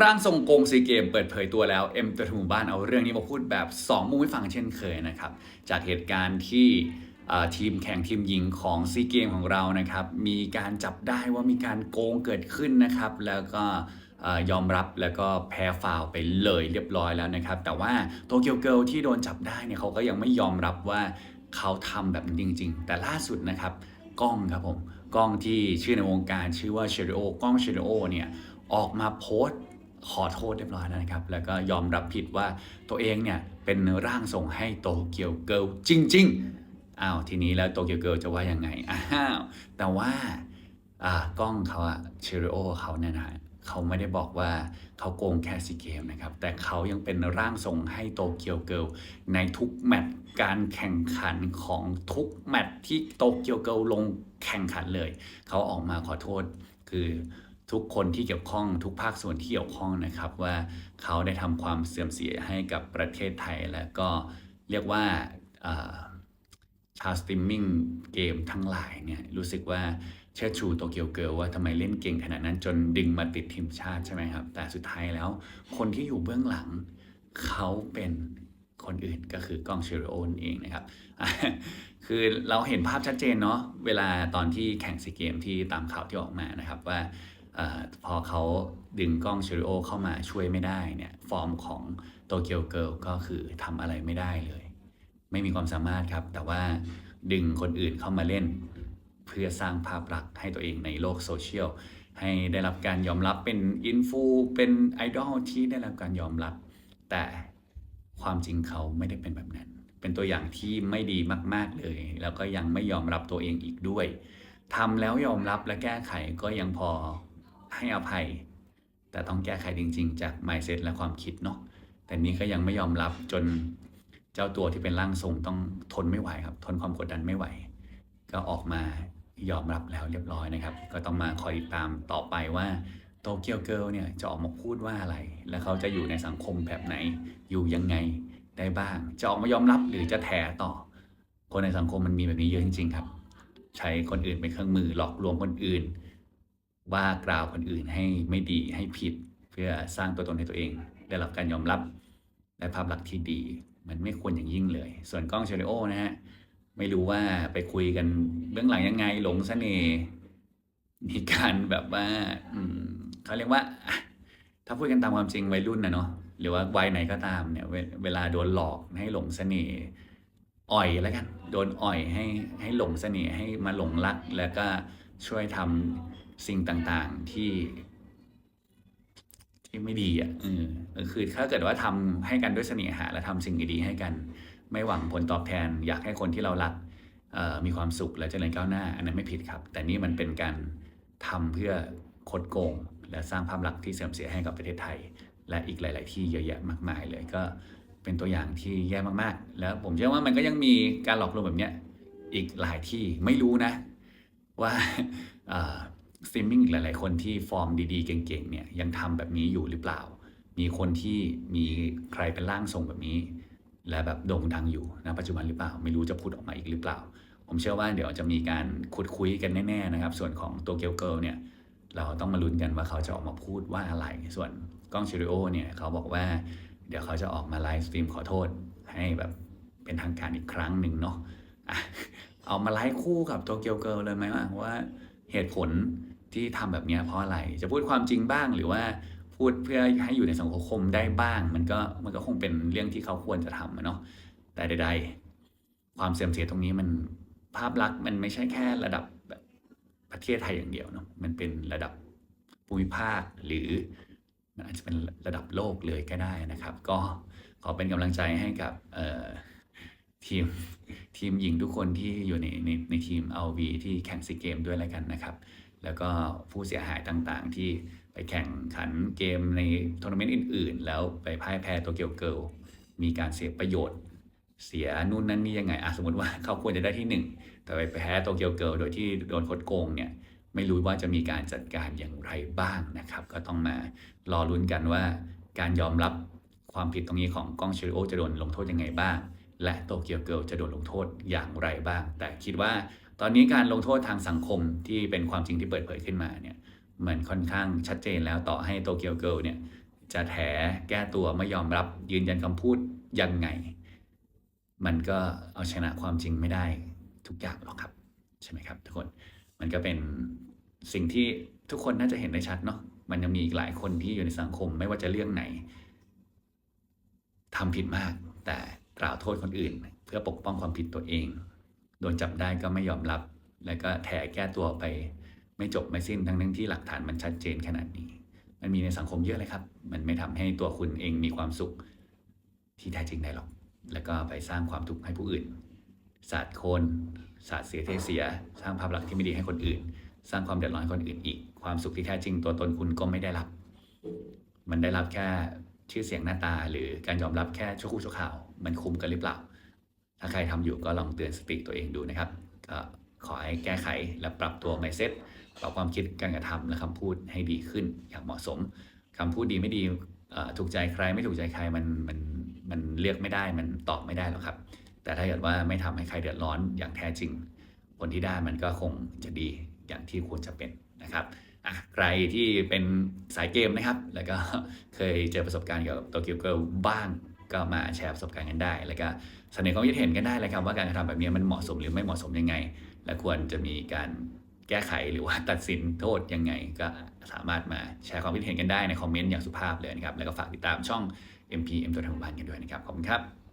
ร่างทรงโกงซีเกมเปิดเผยตัวแล้วเอ็มตัวหมู่บ้านเอาเรื่องนี้มาพูดแบบ 2 มุมให้ฟังเช่นเคยนะครับ จากเหตุการณ์ที่ทีมแข่งทีมหญิงของซีเกมของเรานะครับ มีการจับได้ว่ามีการโกงเกิดขึ้นนะครับ แล้วก็ยอมรับแล้วก็แพ้ฟาวไปเลยเรียบร้อยแล้วนะครับ แต่ว่าโตเกียวเกิลที่โดนจับได้เนี่ยเขาก็ยังไม่ยอมรับว่าเขาทำแบบนั้นจริง ๆ แต่ล่าสุดนะครับกล้องครับผมกล้องที่ชื่อในวงการชื่อว่าเชริโอกล้องเชริโอเนี่ยออกมาโพสต์ ขอโทษเรียบร้อยแล้วนะครับ แล้วก็ยอมรับผิดว่าตัวเองเนี่ยเป็นร่างทรงให้โตเกียวเกิลจริง ๆ อ้าวทีนี้แล้วโตเกียวเกิลจะว่ายังไง อ้าว แต่ว่าอ่ากล้องเขาอะเชริโอเขาเนี่ยนะฮะเขาไม่ได้บอกว่าเขาโกงแค่ซีเกมนะครับ แต่เขายังเป็นร่างทรงให้โตเกียวเกิลในทุกแมตช์การแข่งขันของทุกแมตช์ที่โตเกียวเกิลลงแข่งขันเลย เขาออกมาขอโทษคือ ทุกคนที่เกี่ยวข้องทุกภาคส่วนที่เกี่ยวข้องนะครับ ว่าเขาได้ทำความเสื่อมเสียให้กับประเทศไทย และก็เรียกว่าชาวสตรีมมิ่งเกมทั้งหลายเนี่ยรู้สึกว่าเชิดชูโตเกียวเกิลว่าทำไมเล่นเก่งขนาดนั้นจนดึงมาติดทีมชาติใช่ไหมครับ แต่สุดท้ายแล้วคนที่อยู่เบื้องหลังเขาเป็นคนอื่นก็คือกล้องเชอริโอนเองนะครับ คือเราเห็นภาพชัดเจนเนาะเวลาตอนที่แข่งซีเกมที่ตามข่าวที่ออกมานะครับว่า พอเขาดึงกล้องเชริโอเข้ามาช่วยไม่ได้เนี่ยฟอร์มของโตเกียวเกิลก็คือทำอะไรไม่ได้เลย ไม่มีความสามารถครับ แต่ว่าดึงคนอื่นเข้ามาเล่น เพื่อสร้างภาพลักษณ์ให้ตัวเองในโลกโซเชียลให้ได้รับการยอมรับเป็นอินฟูเป็นไอดอลที่ได้รับการยอมรับ แต่ความจริงเขาไม่ได้เป็นแบบนั้น เป็นตัวอย่างที่ไม่ดีมาก ๆเลย แล้วก็ยังไม่ยอมรับตัวเองอีกด้วยทำแล้วยอมรับและแก้ไขก็ยังพอ ให้อภัย แต่ต้องแก้ไขจริง ๆ จาก mindset และความคิดเนาะแต่นี้ก็ยังไม่ยอมรับจนเจ้าตัวที่เป็นร่างทรงต้องทนไม่ไหวครับ ทนความกดดันไม่ไหว ก็ออกมายอมรับแล้วเรียบร้อยนะครับ ก็ต้องมาคอยติดตามต่อไปว่าโตเกียวเกิลเนี่ยจะออกมาพูดว่าอะไร แล้วเขาจะอยู่ในสังคมแบบไหน อยู่ยังไงได้บ้าง จะออกมายอมรับหรือจะแถต่อ คนในสังคมมันมีแบบนี้เยอะจริง ๆ ครับ ใช้คนอื่นเป็นเครื่องมือหลอกลวงคนอื่น ว่ากล่าวคนอื่นให้ไม่ดีให้ผิด เพื่อสร้างตัวตนให้ตัวเอง ได้รับการยอมรับและภาพลักษณ์ที่ดี มันไม่ควรอย่างยิ่งเลย ส่วนกล้องเชลิโอนะฮะไม่รู้ว่าไปคุยกันเบื้องหลังยังไงหลงเสน่ห์มีการแบบว่าอืมเขาเรียกว่า ถ้าพูดกันตามความจริงวัยรุ่นนะเนาะหรือว่าวัยไหนก็ตามเนี่ยเวเวลาโดนหลอกให้หลงเสน่ห์อ่อยแล้วกัน โดนอ่อยให้ให้หลงเสน่ห์ให้มาหลงรัก แล้วก็ช่วยทำ สิ่งต่างๆที่ ที่ไม่ดีอะเออคือถ้าเกิดว่าทำให้กันด้วยเสน่หาและทำสิ่งดีๆให้กัน ไม่หวังผลตอบแทน อยากให้คนที่เรารักมีความสุขและเจริญก้าวหน้า อันนั้นไม่ผิดครับ แต่นี่มันเป็นการทำเพื่อคดโกง และสร้างภาพลักษณ์ที่เสื่อมเสียให้กับประเทศไทย และอีกหลาย ๆ ที่เยอะแยะมากมายเลยก็เป็นตัวอย่างที่แย่มากๆ แล้วผมเชื่อว่ามันก็ยังมีการหลอกลวงแบบเนี้ยอีกหลายที่ไม่รู้นะ ว่า สตรีมมิ่งอีกหลายๆ คนที่ฟอร์มดีๆ เก่งๆ เนี่ยยังทำแบบนี้อยู่หรือเปล่า มีคนที่มีใครเป็นร่างทรงแบบนี้ และแบบโด่งดังอยู่ณปัจจุบันหรือเปล่า ไม่รู้จะพูดออกมาอีกหรือเปล่า ผมเชื่อว่าเดี๋ยวจะมีการขุดคุยกันแน่ๆนะครับ ส่วนของตัวเกลเกิลเนี่ยเราต้องมาลุ้นกันว่าเขาจะออกมาพูดว่าอะไร ส่วนกล้องชิริโอเนี่ยเขาบอกว่าเดี๋ยวเขาจะออกมาไลฟ์สตรีมขอโทษให้แบบเป็นทางการอีกครั้งหนึ่งเนาะเอามาไลฟ์คู่กับตัวเกลเกิลเลยไหมว่าเหตุผล ที่ทำแบบนี้เพราะอะไร จะพูดความจริงบ้างหรือว่าพูดเพื่อให้อยู่ในสังคมได้บ้าง มันก็มันก็คงเป็นเรื่องที่เขาควรจะทำอะเนาะแต่ใด ๆ ความเสื่อมเสียตรงนี้มันภาพลักษณ์มันไม่ใช่แค่ระดับแบบประเทศไทยอย่างเดียวเนาะมันเป็นระดับภูมิภาคหรือมันอาจจะเป็นระดับโลกเลยก็ได้นะครับ ก็ขอเป็นกำลังใจให้กับทีมทีมหญิงทุกคนที่อยู่ในในในทีม LV ที่แข่งซีเกมด้วยแล้วกันนะครับ แล้วก็ผู้เสียหายต่างๆ ที่ไปแข่งขันเกมในทัวร์นาเมนต์อื่น ๆ แล้วไปพ่ายแพ้ตัวเกียวเกิลมีการเสียประโยชน์ เสียนู่นนั่นนี่ยังไงอะสมมติว่าเขาควรจะได้ที่หนึ่งแต่ไปแพ้โตเกียวเกิลโดยที่โดนคดโกงเนี่ยไม่รู้ว่าจะมีการจัดการอย่างไรบ้างนะครับ ก็ต้องมารอลุ้นกันว่า การยอมรับความผิดตรงนี้ของกล้องเชริโอจะโดนลงโทษยังไงบ้าง และโตเกียวเกิลจะโดนลงโทษอย่างไรบ้าง แต่คิดว่า ตอนนี้การลงโทษทางสังคมที่เป็นความจริงที่เปิดเผยขึ้นมาเนี่ยมันค่อนข้างชัดเจนแล้วต่อให้โตเกียวเกิลเนี่ยจะแถแก้ตัวไม่ยอมรับยืนยันคำพูดยังไง มันก็เอาชนะความจริงไม่ได้ทุกอย่างหรอกครับ ใช่ไหมครับ ทุกคนมันก็เป็นสิ่งที่ทุกคนน่าจะเห็นได้ชัดเนาะมันยังมีอีกหลายคนที่อยู่ในสังคมไม่ว่าจะเรื่องไหนทำผิดมาก แต่กล่าวโทษคนอื่น เพื่อปกป้องความผิดตัวเอง โดนจับได้ก็ไม่ยอมรับ แล้วก็แถแก้ตัวไปไม่จบไม่สิ้นทั้งทั้งที่หลักฐานมันชัดเจนขนาดนี้ มันมีในสังคมเยอะเลยครับ มันไม่ทำให้ตัวคุณเองมีความสุขที่แท้จริงได้หรอก แล้วก็ไปสร้างความทุกข์ให้ผู้อื่นสาดโคนสาดเสียเทเสีย สร้างภาพลักษณ์ที่ไม่ดีให้คนอื่น สร้างความเดือดร้อนให้คนอื่นอีก ความสุขที่แท้จริงตัวตนคุณก็ไม่ได้รับ มันได้รับแค่ชื่อเสียงหน้าตาหรือการยอมรับแค่ชั่วครู่ชั่วคราว มันคุ้มกันหรือเปล่า ถ้าใครทำอยู่ก็ลองเตือนสติตัวเองดูนะครับก็ขอให้แก้ไขและปรับตัว mindset ปรับความคิดการกระทำและคำพูดให้ดีขึ้นอย่างเหมาะสมคำพูดดีไม่ดีถูกใจใครไม่ถูกใจใครมันมันมันเลือกไม่ได้มันตอบไม่ได้หรอกครับ แต่ถ้าเกิดว่าไม่ทำให้ใครเดือดร้อนอย่างแท้จริง ผลที่ได้มันก็คงจะดีอย่างที่ควรจะเป็นนะครับใครที่เป็นสายเกมนะครับ แล้วก็เคยเจอประสบการณ์เกี่ยวกับตัวเกียวเกิลบ้าง ก็มาแชร์ประสบการณ์กันได้ แล้วก็เสนอความคิดเห็นกันได้เลยครับว่าการกระทำแบบนี้มันเหมาะสมหรือไม่เหมาะสมยังไง และควรจะมีการแก้ไขหรือว่าตัดสินโทษยังไง ก็สามารถมาแชร์ความคิดเห็นกันได้ในคอมเมนต์อย่างสุภาพเลยนะครับแล้วก็ฝากติดตามช่อง MP M ตัวทางบ้านกันด้วยนะครับขอบคุณครับ